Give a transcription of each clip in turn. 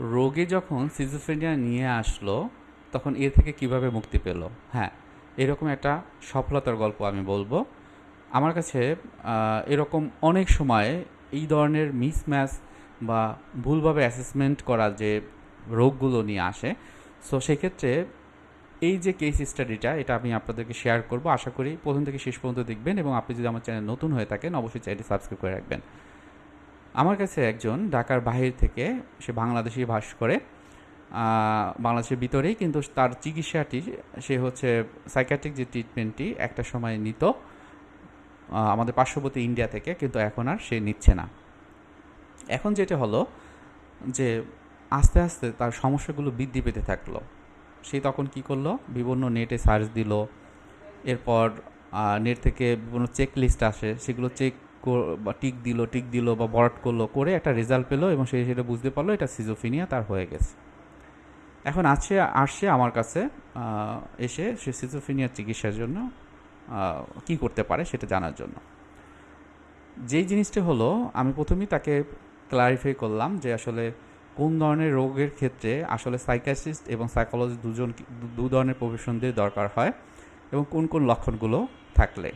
রোগী যখন সিজোফ্রেনিয়া নিয়ে আসলো, তখন এর থেকে কীভাবে মুক্তি পেল? হ্যাঁ এরকম একটা সফলতার গল্প আমি বলব। আমার কাছে এরকম অনেক সময় এই ধরনের মিসম্যাচ বা ভুলভাবে অ্যাসেসমেন্ট করা যে রোগগুলো নিয়ে আসে। সো সেক্ষেত্রে এই যে কেস স্টাডিটা এটা আমি আপনাদেরকে শেয়ার করব। আশা করি প্রথম থেকে শেষ পর্যন্ত দেখবেন এবং আপনি যদি আমার চ্যানেল নতুন হয়ে থাকেন, অবশ্যই চ্যানেলটি সাবস্ক্রাইব করে রাখবেন। আমার কাছে একজন ঢাকার বাহির থেকে সে বাংলাদেশি ভাস করে বাংলাদেশের ভিতরেই, কিন্তু তার চিকিৎসাটি সে হচ্ছে সাইকাট্রিক যে ট্রিটমেন্টটি একটা সময় নিত আমাদের পার্শ্ববর্তী ইন্ডিয়া থেকে, কিন্তু এখন আর সে নিচ্ছে না। এখন যেটা হলো যে আস্তে আস্তে তার সমস্যাগুলো বৃদ্ধি পেতে থাকল। সে তখন কি করল? বিভিন্ন নেটে সার্চ দিল। এরপর নেট থেকে বিভিন্ন চেক লিস্ট আসে, সেগুলো চেক বা টিক দিল টিক দিল বা বরাট করল, করে একটা রেজাল্ট পেল এবং সে সেটা বুঝতে পারল এটা সিজোফিনিয়া তার হয়ে গেছে। এখন আছে, আসছে আমার কাছে এসে সে সিজোফিনিয়ার চিকিৎসার জন্য কি করতে পারে সেটা জানার জন্য। যেই জিনিসটা হলো, আমি প্রথমেই তাকে ক্লারিফাই করলাম যে আসলে কোন ধরনের রোগের ক্ষেত্রে আসলে সাইকাট্রিস্ট এবং সাইকোলজি দুজন দু ধরনের প্রফেশনদের দরকার হয় এবং কোন কোন লক্ষণগুলো থাকলে।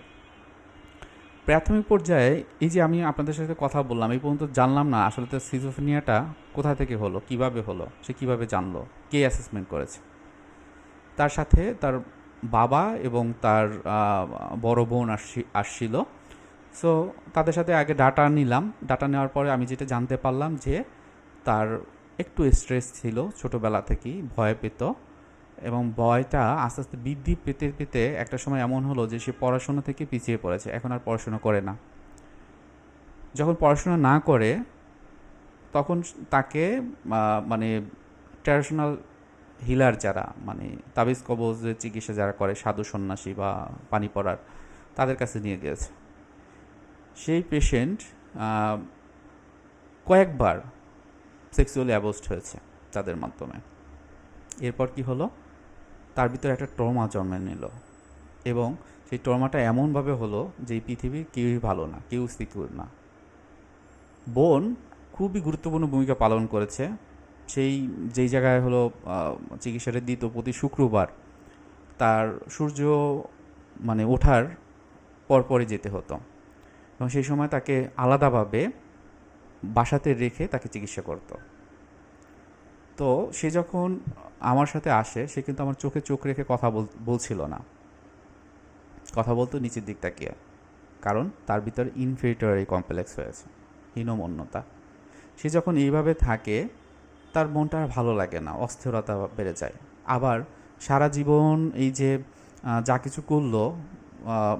প্রাথমিক পর্যায়ে এই যে আমি আপনাদের সাথে কথা বললাম, এই পর্যন্ত জানলাম না আসলে তার সিজোফেনিয়াটা কোথা থেকে হলো, কীভাবে হলো, সে কীভাবে জানলো, কে অ্যাসেসমেন্ট করেছে? তার সাথে তার বাবা এবং তার বড় বোন আসছি আসছিল। সো তাদের সাথে আগে ডাটা নিলাম। ডাটা নেওয়ার পরে আমি যেটা জানতে পারলাম যে তার একটু স্ট্রেস ছিল ছোটোবেলা থেকেই, ভয় পেত। এবং ভয়টা আস্তে আস্তে বৃদ্ধি পেতে পেতে একটা সময় এমন হলো যে সে পড়াশোনা থেকে পিছিয়ে পড়েছে, এখন আর পড়াশোনা করে না। যখন পড়াশোনা না করে, তখন তাকে মানে ট্র্যাডিশনাল হিলার যারা মানে তাবিজ কবজের চিকিৎসা যারা করে, সাধু সন্ন্যাসী বা পানি পড়ার, তাদের কাছে নিয়ে গিয়েছে। সেই পেশেন্ট কয়েকবার সেক্সুয়ালি অ্যাবোস্ট হয়েছে তাদের মাধ্যমে। এরপর কি হলো? তার ভিতরে একটা ট্রমা জন্মে নিল। এবং সেই ট্রমাটা এমনভাবে হলো যে পৃথিবীর কেউই ভালো না, কেউ সিকিউর না। বোন খুবই গুরুত্বপূর্ণ ভূমিকা পালন করেছে। সেই, যেই জায়গায় হলো চিকিৎসাটা দিত প্রতি শুক্রবার, তার সূর্য মানে ওঠার পরপরই যেতে হতো। এবং সেই সময় তাকে আলাদাভাবে বাসাতে রেখে তাকে চিকিৎসা করতো। তো সে যখন আমার সাথে আসে, সে কিন্তু আমার চোখে চোখ রেখে কথা বল- বলছিল না। কথা বলতো নিচের দিক তাকিয়ে। কারণ তার ভিতর ইনফেরিটরি কমপ্লেক্স হয়েছে, হীনমন্যতা। সে যখন এইভাবে থাকে, তার মনটা আর ভালো লাগে না, অস্থিরতা বেড়ে যায়। আবার সারা জীবন এই যে যা কিছু করল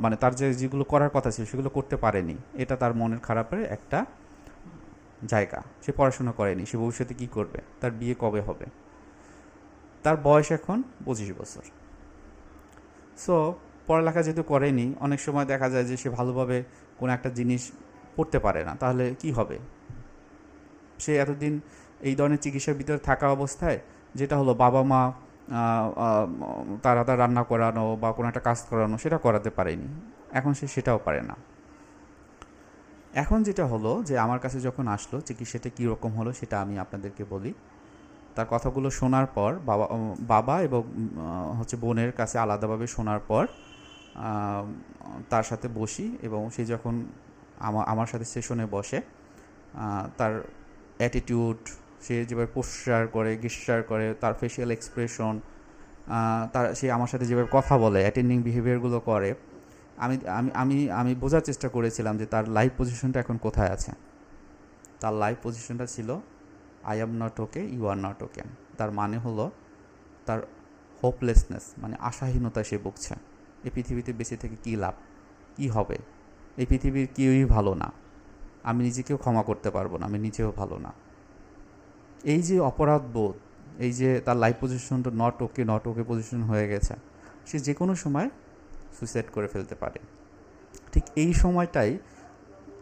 মানে তার যে, যেগুলো করার কথা ছিল, সেগুলো করতে পারেনি। এটা তার মনের খারাপের একটা জায়গা। সে পড়াশোনা করেনি, সে ভবিষ্যতে কী করবে? তার বিয়ে কবে হবে? তার বয়স এখন পঁচিশ বছর। সো পড়ালেখা যেহেতু করেনি, অনেক সময় দেখা যায় যে সে ভালোভাবে কোনো একটা জিনিস পড়তে পারে না। তাহলে কি হবে? সে এতদিন এই ধরনের চিকিৎসার ভিতরে থাকা অবস্থায়, যেটা হলো বাবা মা তারা তার রান্না করানো বা কোনো একটা কাজ করানো, সেটা করাতে পারেনি। এখন সে সেটাও পারে না। এখন যেটা হলো যে আমার কাছে যখন আসলো চিকিৎসাটা কীরকম হলো সেটা আমি আপনাদেরকে বলি। তার কথাগুলো শোনার পর বাবা বাবা এবং হচ্ছে বোনের কাছে আলাদাভাবে শোনার পর তার সাথে বসি এবং সে যখন আমা- আমার সাথে সেশনে বসে তার অ্যাটিটিউড সে যেভাবে পোস্টার করে গিস্টার করে, তার ফেশিয়াল এক্সপ্রেশন তার, সে আমার সাথে যেভাবে কথা বলে অ্যাটেন্ডিং বিহেভিয়ারগুলো করে আমি আমি আমি আমি বোঝার চেষ্টা করেছিলাম যে তার লাইভ পজিশনটা এখন কোথায় আছে। তার লাইভ পজিশনটা ছিল I am not okay you are not okay তার মানে হলো, তার হোপলেসনেস মানে আশাহীনতা সে ভুগছে। এই পৃথিবীতে বেঁচে থেকে কী লাভ? কী হবে? এই পৃথিবীর কেউই ভালো না। আমি নিজেকেও ক্ষমা করতে পারব না, আমি নিজেও ভালো না। এই যে অপরাধ বোধ এই যে তার লাইফ পজিশনটা not okay not okay position হয়ে গেছে, সে যে কোনো সময় সুইসাইড করে ফেলতে পারে। ঠিক এই সময়টাই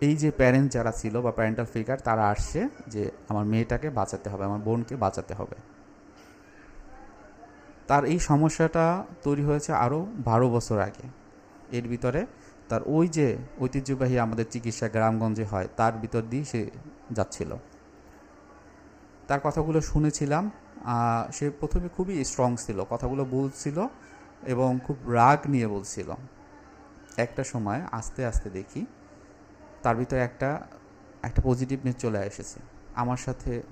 এই যে প্যারেন্ট যারা ছিল বা প্যারেন্টাল ফিগার তারা আসছে যে আমার মেয়েটাকে বাঁচাতে হবে, আমার বোনকে বাঁচাতে হবে। তার এই সমস্যাটা তৈরি হয়েছে আরও বারো বছর আগে। এর ভিতরে তার ওই যে ঐতিহ্যবাহী আমাদের চিকিৎসা গ্রামগঞ্জে হয়, তার ভিতর দিয়ে সে যাচ্ছিল। তার কথাগুলো শুনেছিলাম সে প্রথমে খুবই স্ট্রং ছিল, কথাগুলো বলছিল এবং খুব রাগ নিয়ে বলছিল একটা সময় আস্তে আস্তে দেখি তার ভিতরে একটা একটা পজিটিভনেস চলে এসেছে। আমার সাথে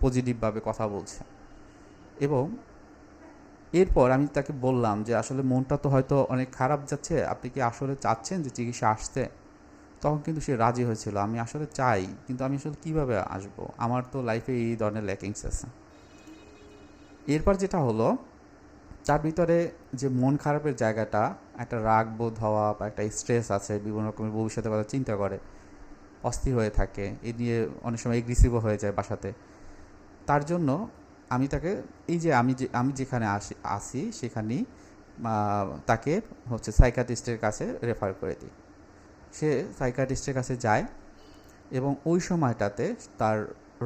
পজিটিভভাবে কথা বলছে। এবং এরপর আমি তাকে বললাম যে, আসলে মনটা তো হয়তো অনেক খারাপ যাচ্ছে, আপনি কি আসলে চাচ্ছেন যে চিকিৎসা আসতে? তখন কিন্তু সে রাজি হয়েছিল, আমি আসলে চাই, কিন্তু আমি আসলে কীভাবে আসব? আমার তো লাইফে এই ধরনের ল্যাকিংস আছে। এরপর যেটা হলো তার ভিতরে যে মন খারাপের জায়গাটা, একটা রাগ বোধ হওয়া বা একটা স্ট্রেস আছে, বিভিন্ন রকমের ভবিষ্যতের কথা চিন্তা করে, অস্থির হয়ে থাকে, এ নিয়ে অনেক সময় এগ্রেসিভও হয়ে যায় বাসাতে। তার জন্য আমি তাকে, এই যে আমি যে, আমি যেখানে আসি আসি সেখানেই তাকে হচ্ছে সাইকাটিস্টের কাছে রেফার করে দিই। সে সাইকাটিস্টের কাছে যায় এবং ওই সময়টাতে তার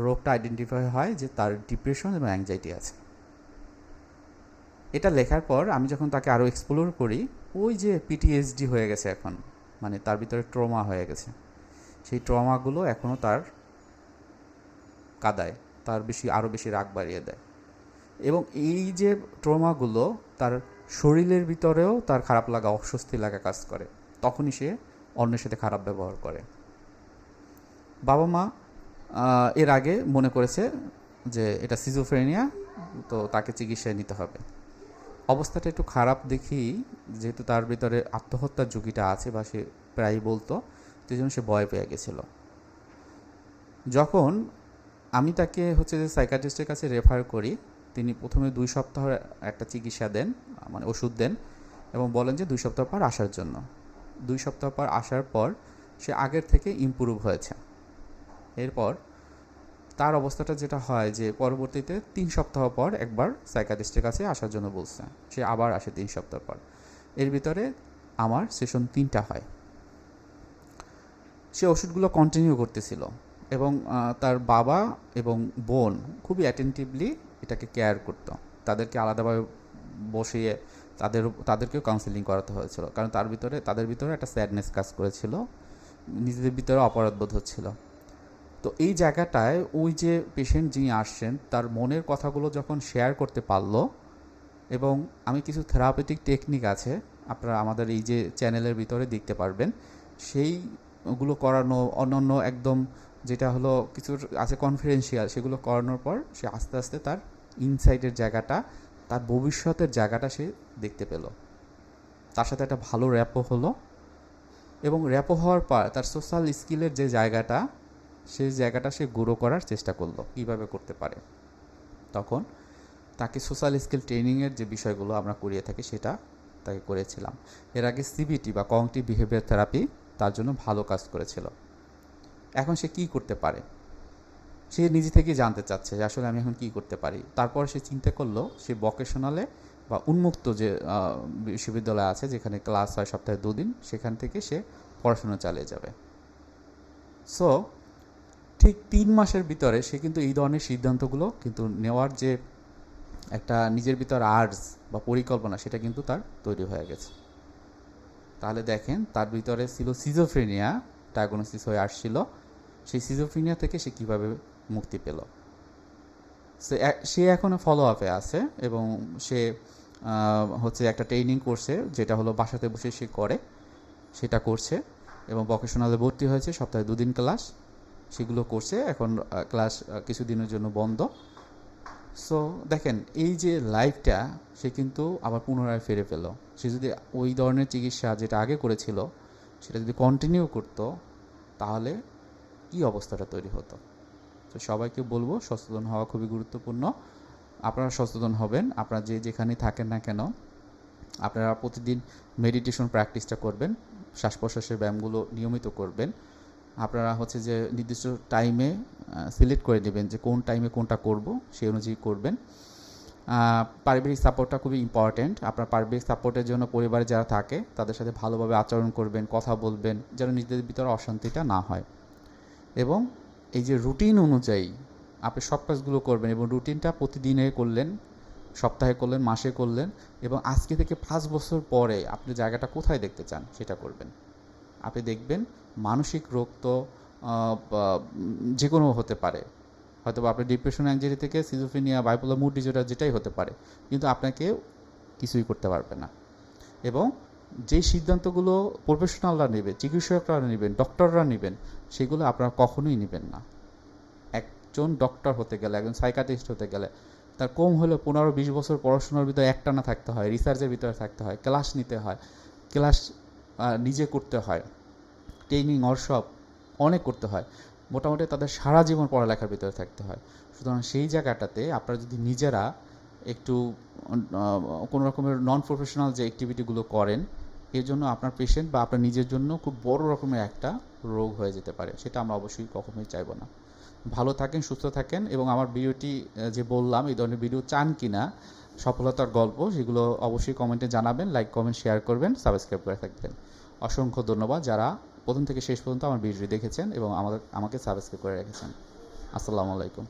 রোগটা আইডেন্টিফাই হয় যে তার ডিপ্রেশন এবং অ্যাংজাইটি আছে। এটা লেখার পর আমি যখন তাকে আরও এক্সপ্লোর করি, ওই যে পিটিএসডি হয়ে গেছে এখন। মানে তার ভিতরে ট্রমা হয়ে গেছে। সেই ট্রমাগুলো এখনও তার কাদায়, তার বেশি আরও বেশি রাগ বাড়িয়ে দেয়। এবং এই যে ট্রমাগুলো তার শরীরের ভিতরেও তার খারাপ লাগা, অস্বস্তি লাগা কাজ করে। তখনই সে অন্যের সাথে খারাপ ব্যবহার করে। বাবা মা এর আগে মনে করেছে যে এটা সিজোফ্রেনিয়া তো তাকে চিকিৎসায় নিতে হবে। অবস্থাটা একটু খারাপ দেখি, যেহেতু তার ভিতরে আত্মহত্যার ঝুঁকিটা আছে বা সে প্রায়ই বলতো সেই জন্য সে ভয় পেয়ে গেছিল। যখন আমি তাকে হচ্ছে যে সাইকাট্রিস্টের কাছে রেফার করি, তিনি প্রথমে দুই সপ্তাহ একটা চিকিৎসা দেন মানে ওষুধ দেন এবং বলেন যে দুই সপ্তাহ পর আসার জন্য। দুই সপ্তাহ পর আসার পর সে আগের থেকে ইমপ্রুভ হয়েছে। এরপর তার অবস্থাটা যেটা হয় যে পরবর্তীতে তিন সপ্তাহ পর একবার সাইকাটিস্টের কাছে আসার জন্য বলছে। সে আবার আসে তিন সপ্তাহ পর। এর ভিতরে আমার সেশন তিনটা হয়। সে ওষুধগুলো কন্টিনিউ করতেছিল এবং তার বাবা এবং বোন খুবই অ্যাটেন্টিভলি এটাকে কেয়ার করতো। তাদেরকে আলাদাভাবে বসিয়ে তাদের, তাদেরকেও কাউন্সেলিং করাতে হয়েছিল। কারণ তার ভিতরে, তাদের ভিতরে একটা স্যাডনেস কাজ করেছিল। নিজেদের ভিতরে অপরাধবোধ হচ্ছিল। তো এই জায়গাটায় ওই যে পেশেন্ট যিনি আসছেন, তার মনের কথাগুলো যখন শেয়ার করতে পারল এবং আমি কিছু থেরাপিটিক টেকনিক আছে, আপনারা আমাদের এই যে চ্যানেলের ভিতরে দেখতে পারবেন, সেইগুলো করানো, অন্যান্য একদম যেটা হলো কিছু আছে কনফিডেন্সিয়াল সেগুলো করানোর পর সে আস্তে আস্তে তার ইনসাইডের জায়গাটা, তার ভবিষ্যতের জায়গাটা সে দেখতে পেল। তার সাথে একটা ভালো র্যাপো হলো এবং র্যাপো হওয়ার পর তার সোশ্যাল স্কিলের যে জায়গাটা সেই জায়গাটা সে গুঁড়ো করার চেষ্টা করল, কীভাবে করতে পারে। তখন তাকে সোশ্যাল স্কিল ট্রেনিংয়ের যে বিষয়গুলো আমরা করিয়ে থাকি, সেটা তাকে করেছিলাম। এর আগে সিবিটি বা কংটিভ বিহেভিয়ার থেরাপি তার জন্য ভালো কাজ করেছিল। এখন সে কি করতে পারে? সে নিজে থেকেই জানতে চাচ্ছে যে আসলে আমি এখন কি করতে পারি। তারপর সে চিন্তা করল, সে ভকেশনালে বা উন্মুক্ত যে বিশ্ববিদ্যালয় আছে, যেখানে ক্লাস হয় সপ্তাহে দুদিন, সেখান থেকে সে পড়াশোনা চালিয়ে যাবে। সো ঠিক তিন মাসের ভিতরে সে কিন্তু এই ধরনের সিদ্ধান্তগুলো কিন্তু নেওয়ার যে একটা নিজের ভিতর আর্টস বা পরিকল্পনা, সেটা কিন্তু তার তৈরি হয়ে গেছে। তাহলে দেখেন, তার ভিতরে ছিল সিজোফ্রেনিয়া ডায়াগনোসিস হয়ে আসছিল। সেই সিজোফ্রেনিয়া থেকে সে কীভাবে মুক্তি পেল? সে এখনও ফলো আপে আছে এবং সে হচ্ছে একটা ট্রেনিং করছে যেটা হলো বাসাতে বসে সে করে, সেটা করছে এবং ভকেশনালে ভর্তি হয়েছে, সপ্তাহে দুদিন ক্লাস সেগুলো করছে। এখন ক্লাস কিছুদিনের জন্য বন্ধ। সো দেখেন, এই যে লাইফটা সে কিন্তু আবার পুনরায় ফিরে পেল। সে যদি ওই ধরনের চিকিৎসা যেটা আগে করেছিল, সেটা যদি কন্টিনিউ করতো, তাহলে কি অবস্থাটা তৈরি হতো। তো সবাইকে বলব, সচেতন হওয়া খুবই গুরুত্বপূর্ণ। আপনারা সচেতন হবেন। আপনারা যে যেখানে থাকেন না কেন, আপনারা প্রতিদিন মেডিটেশন প্র্যাকটিসটা করবেন। শ্বাস প্রশ্বাসের ব্যায়ামগুলো নিয়মিত করবেন। আপনারা হচ্ছে যে নির্দিষ্ট টাইমে সিলেক্ট করে নেবেন যে কোন টাইমে কোনটা করব, সেই অনুযায়ী করবেন। পারিবারিক সাপোর্টটা খুবই ইম্পর্ট্যান্ট আপনার পারিবারিক সাপোর্টের জন্য পরিবারে যারা থাকে, তাদের সাথে ভালোভাবে আচরণ করবেন, কথা বলবেন, যেন নিজেদের ভিতরে অশান্তিটা না হয়। এবং এই যে রুটিন অনুযায়ী আপনি সব কাজগুলো করবেন এবং রুটিনটা প্রতিদিনে করলেন, সপ্তাহে করলেন, মাসে করলেন এবং আজকে থেকে পাঁচ বছর পরে আপনি জায়গাটা কোথায় দেখতে চান, সেটা করবেন। আপনি দেখবেন মানসিক রোগ তো যে কোনো হতে পারে। হয়তো বা আপনার ডিপ্রেশন অ্যাংজাইটি থেকে সিজোফিনিয়া বাইপোলার মুড ডিজর্ডার যেটাই হতে পারে, কিন্তু আপনাকে কিছুই করতে পারবে না। এবং যেই সিদ্ধান্তগুলো প্রফেশনালরা নেবে চিকিৎসকরা নেবেন ডক্টররা নেবেন, সেগুলো আপনারা কখনোই নেবেন না। একজন ডক্টর হতে গেলে, একজন সাইকাটিস্ট হতে গেলে, তার কম হলেও পনেরো বিশ বছর পড়াশোনার ভিতরে একটানা থাকতে হয় রিসার্চের ভিতরে থাকতে হয় ক্লাস নিতে হয় ক্লাস নিজে করতে হয়। ট্রেনিং ওয়ার্কশপ অনেক করতে হয়। মোটামুটি তাদের সারা জীবন পড়ালেখার ভিতরে থাকতে হয়। সুতরাং সেই জায়গাটাতে আপনারা যদি নিজেরা একটু কোনো রকমের নন প্রফেশনাল যে অ্যাক্টিভিটিগুলো করেন, এর জন্য আপনার পেশেন্ট বা আপনার নিজের জন্য খুব বড় রকমের একটা রোগ হয়ে যেতে পারে। সেটা আমরা অবশ্যই কখনোই চাইব না। ভালো থাকেন, সুস্থ থাকেন এবং আমার ভিডিওটি যে বললাম, এই ধরনের ভিডিও চান কি না সফলতার গল্প, সেগুলো অবশ্যই কমেন্টে জানাবেন লাইক কমেন্ট শেয়ার করবেন সাবস্ক্রাইব করে থাকবেন। অসংখ্য ধন্যবাদ যারা প্রথম থেকে শেষ পর্যন্ত আমার ভিডিওটি দেখেছেন এবং আমাদের, আমাকে সাবস্ক্রাইব করে রেখেছেন। আসসালামু আলাইকুম।